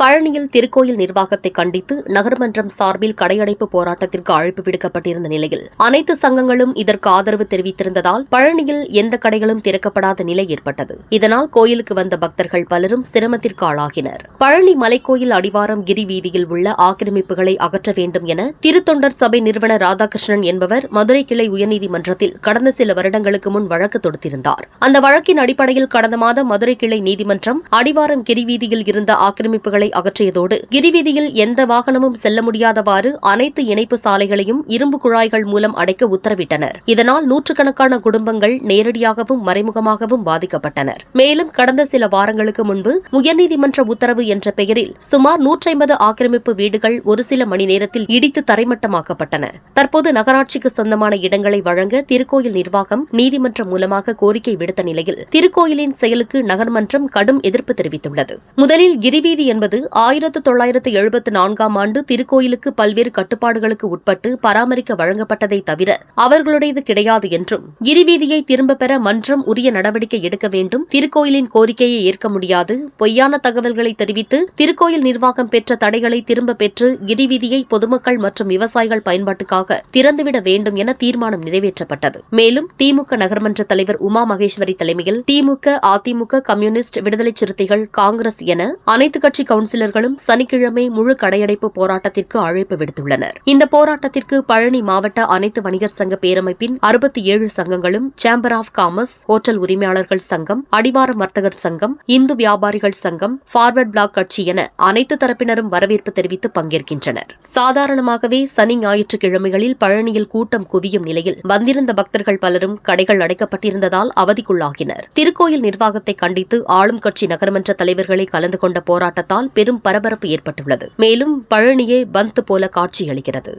பழனியில் திருக்கோயில் நிர்வாகத்தை கண்டித்து நகர்மன்றம் சார்பில் கடையடைப்பு போராட்டத்திற்கு அழைப்பு விடுக்கப்பட்டிருந்த நிலையில் அனைத்து சங்கங்களும் இதற்கு ஆதரவு தெரிவித்திருந்ததால் பழனியில் எந்த கடைகளும் திறக்கப்படாத நிலை ஏற்பட்டது. இதனால் கோயிலுக்கு வந்த பக்தர்கள் பலரும் சிரமத்திற்கு ஆளாகினர். பழனி மலைக்கோயில் அடிவாரம் கிரி வீதியில் உள்ள ஆக்கிரமிப்புகளை அகற்ற வேண்டும் என திருத்தொண்டர் சபை நிறுவனர் ராதாகிருஷ்ணன் என்பவர் மதுரை கிளை உயர்நீதிமன்றத்தில் கடந்த சில வருடங்களுக்கு முன் வழக்கு தொடுத்திருந்தார். அந்த வழக்கின் அடிப்படையில் கடந்த மாதம் மதுரை கிளை நீதிமன்றம் அடிவாரம் கிரிவீதியில் இருந்த ஆக்கிரமிப்புகளை அகற்றியதோடு கிரிவீதியில் எந்த வாகனமும் செல்ல முடியாதவாறு அனைத்து இணைப்பு சாலைகளையும் இரும்பு குழாய்கள் மூலம் அடைக்க உத்தரவிட்டனர். இதனால் நூற்றுக்கணக்கான குடும்பங்கள் நேரடியாகவும் மறைமுகமாகவும் பாதிக்கப்பட்டனர். மேலும் கடந்த சில வாரங்களுக்கு முன்பு உயர்நீதிமன்ற உத்தரவு என்ற பெயரில் சுமார் நூற்றைம்பது ஆக்கிரமிப்பு வீடுகள் ஒரு சில மணி நேரத்தில் இடித்து தரைமட்டமாக்கப்பட்டன. தற்போது நகராட்சிக்கு சொந்தமான இடங்களை வழங்க திருக்கோயில் நிர்வாகம் நீதிமன்றம் மூலமாக கோரிக்கை விடுத்த நிலையில் திருக்கோயிலின் செயலுக்கு நகர்மன்றம் கடும் எதிர்ப்பு தெரிவித்துள்ளது. முதலில் கிரிவீதி என்பது ஆயிரத்து தொள்ளாயிரத்து எழுபத்து நான்காம் ஆண்டு திருக்கோயிலுக்கு பல்வேறு கட்டுப்பாடுகளுக்கு உட்பட்டு பராமரிக்க வழங்கப்பட்டதை தவிர அவர்களுடையது கிடையாது என்றும் இருவீதியை திரும்பப் பெற மன்றம் உரிய நடவடிக்கை எடுக்க வேண்டும் திருக்கோயிலின் கோரிக்கையை ஏற்க முடியாது பொய்யான தகவல்களை தெரிவித்து திருக்கோயில் நிர்வாகம் பெற்ற தடைகளை திரும்பப் பெற்று இருவீதியை பொதுமக்கள் மற்றும் விவசாயிகள் பயன்பாட்டுக்காக திறந்துவிட வேண்டும் என தீர்மானம் நிறைவேற்றப்பட்டது. மேலும் திமுக நகர்மன்ற தலைவர் உமா மகேஸ்வரி தலைமையில் திமுக அதிமுக கம்யூனிஸ்ட் விடுதலை சிறுத்தைகள் காங்கிரஸ் என அனைத்து கட்சி கவுன்சிலர்களும் சனிக்கிழமை முழு கடையடைப்பு போராட்டத்திற்கு அழைப்பு விடுத்துள்ளனர். இந்த போராட்டத்திற்கு பழனி மாவட்ட அனைத்து வணிகர் சங்க பேரமைப்பின் அறுபத்தி ஏழு சங்கங்களும் சேம்பர் ஆஃப் காமர்ஸ் ஹோட்டல் உரிமையாளர்கள் சங்கம் அடிவார வர்த்தகர் சங்கம் இந்து வியாபாரிகள் சங்கம் ஃபார்வர்ட் பிளாக் கட்சி என அனைத்து தரப்பினரும் வரவேற்பு தெரிவித்து பங்கேற்கின்றனர். சாதாரணமாகவே சனி ஞாயிற்றுக்கிழமைகளில் பழனியில் கூட்டம் குவியும் நிலையில் வந்திருந்த பக்தர்கள் பலரும் கடைகள் அடைக்கப்பட்டிருந்ததால் அவதிக்குள்ளாகினர். திருக்கோயில் நிர்வாகத்தை கண்டித்து ஆளும் கட்சி நகர்மன்ற தலைவர்களை கலந்து கொண்ட போராட்டத்தால் பெரும் பரபரப்பு ஏற்பட்டுள்ளது. மேலும் பழனியே பந்த் போல காட்சியளிக்கிறது.